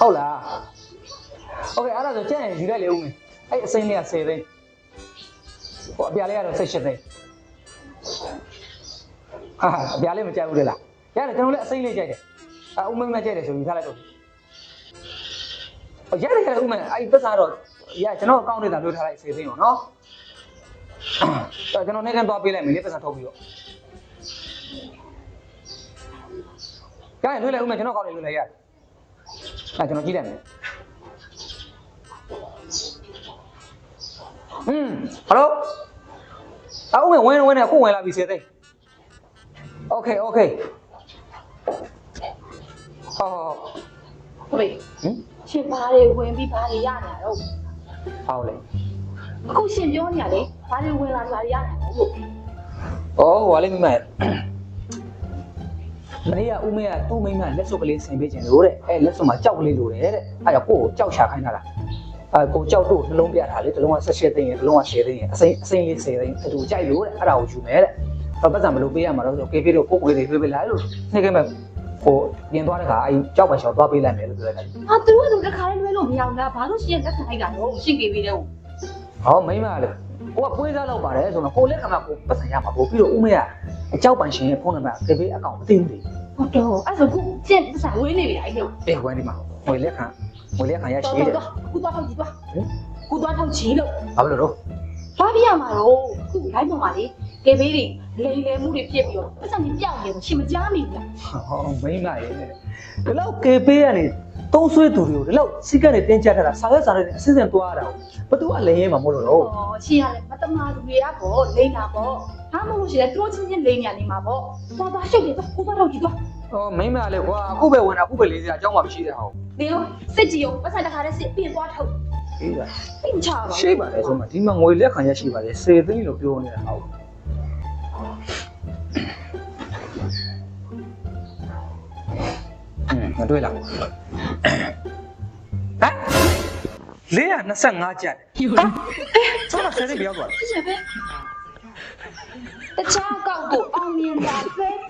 ဟုတ်လားโอเคအဲ့ဒါဆိုကြက်ရင်ယူလိုက်လေဦးမင်းအဲ့အစိမ်းလေးက10သိန်းဟိုအပြားလေးကတော့18သိန်းဟာအပြားလေးမကြိုက်ဘူးလေလားရတယ်ကျွန်တော်လည်းအစိမ်းလေးကြိုက်တယ်အဦးမင်းမကြိုက်တယ်ဆိုယူထားလိုက်တော့ဟိုရတယ်ရတယ်ဦးမင်းအဲ့ပတ်စားတော့ရကျွန်တော်အကောင့်လေးသာလွှဲထားလိုက်10သိန်းရောနော်အဲ့ကျွန်တော်နေ့ကန်သွားပေးလိုက်မယ်လေပတ်စားထုတ်ပြီးတော့ကြရင်လွှဲလိုက်ဦးမင်းကျွန်တော်အကောင့်လေးလွှဲလိုက်ရတယ် အဲ့ကျွန်တော်ကြည့်လိုက်မယ် อืมฮัลโหลเอาဝင်ဝင်ဝင်နေခုဝင်လာပြီစေသိโอเคโอเคဟော ဟုတ်ပြီ ဟင် ရှင်ဘာတွေဝင်ပြီးဘာတွေရနေတာတော့ ဟောလေ အခုရှင်ပြောနေရလေဘာတွေဝင်လာဘာတွေရနေတာလို့ ဩဟိုကလေးမိမရဲ့ မနေ့ကဦးမေကသူ့မိမလက်စွပ်ကလေးဆင်ပေးခြင်းလို့တဲ့အဲလက်စွပ်မှာကြောက်ကလေးလိုတယ်တဲ့အဲဒါကိုကိုကြောက်ရှာခိုင်းတာလားအဲကိုကြောက်တို့နှလုံးပြတာလေတစ်လုံးက18သိန်းရတစ်လုံးက10သိန်းရအစိမ်းအစိမ်းလေး10သိန်းအတူကြိုက်လို့တဲ့အဲ့ဒါကိုယူမယ်တဲ့ဘာပတ်စံမလို့ပေးရမှာတော့ဆိုကေဖေးတို့ကိုကိုလေးတွေပေးပေးလိုက်လို့နှိမ့်ခဲ့မဲ့ဟိုပြင်သွားတဲ့ခါအဲကြောက်ပါရှောက်သွားပေးလိုက်မယ်လို့ပြောလိုက်တာဟာသူတို့ကတခါလေးလွဲလို့မရဘူးလားဘာလို့ရှင်လက်ခံလိုက်တာတော့ရှင်ကေပြီးတဲ့ဟုတ်ဟောမိမလေကိုကပွေးစားလောက်ပါတယ်ဆိုတော့ကိုလက်ကမှကိုပတ်စံရမှာပို့ပြီးတော့ဦးမေကအကြောက်ပန်ရှင်ရဲ့ဖုန်းနံပါတ်ကေဖေးအကောင့်မသိဘူးလေ ဟုတ်တော့အဲ့ဆိုခုရှင်ပတ်စံဝေးနေပြီအဲ့လိုအေးဝိုင်းဒီမှာငွေလက်ခံငွေလက်ခံရရှိတယ်တော့ခုသွားထောက်ကြည့်သွားခုသွားထောက်ကြည့်လို့ဘာလို့လို့ဘာပြရမှာတော့ခုလိုက်ပေါ်မှာလေကေဘေးတွေလိမ်လည်မှုတွေဖြစ်ပြီးတော့ပတ်စံကြီးပြောက်နေတော့ရှင်မကြားမိဘူးလားဟောမိမရဲ့ဒီလောက်ကေဖေးကနေသုံးဆွဲသူတွေကိုဒီလောက်စိတ်ကနေတင်းကြပ်ထားတာစာရွက်စာရွက်နဲ့အစစ်အစင်သွားတာဘသူကလည်းရဲမှာမဟုတ်လို့တော့ဩရှင်ရလေမတမာသူတွေကပေါ့လိမ်တာပေါ့ဟာမဟုတ်ရှင်လေတိုးချင်းချင်းလိမ်နေနေမှာပေါ့သွားသွားရှုပ်နေတော့ခုသွားထောက်ကြည့်သွား ဟောမိမလည်းကွာအခုပဲဝင်တာအခုပဲလေးစရာအကြောင်းမှမရှိတဲ့ဟောနေရောစစ်ကြည့်ရောပတ်စံတစ်ခါတည်းစစ်ပြင်သွားထုတ်အေးပါအိမ်ချပါရှိပါတယ်ဆိုမှဒီမှာငွေလက်ခံရရှိပါတယ်စေသိန်းလို့ပြောနေတာဟောอืมမတွေ့လားဟမ်425ကျပ်ဟာဆောင်းတော့ဆယ်သိန်းပြောသွားတယ်ဖြစ်ပဲတခြားကောက်ကိုအောင်မြင်တာဆွဲ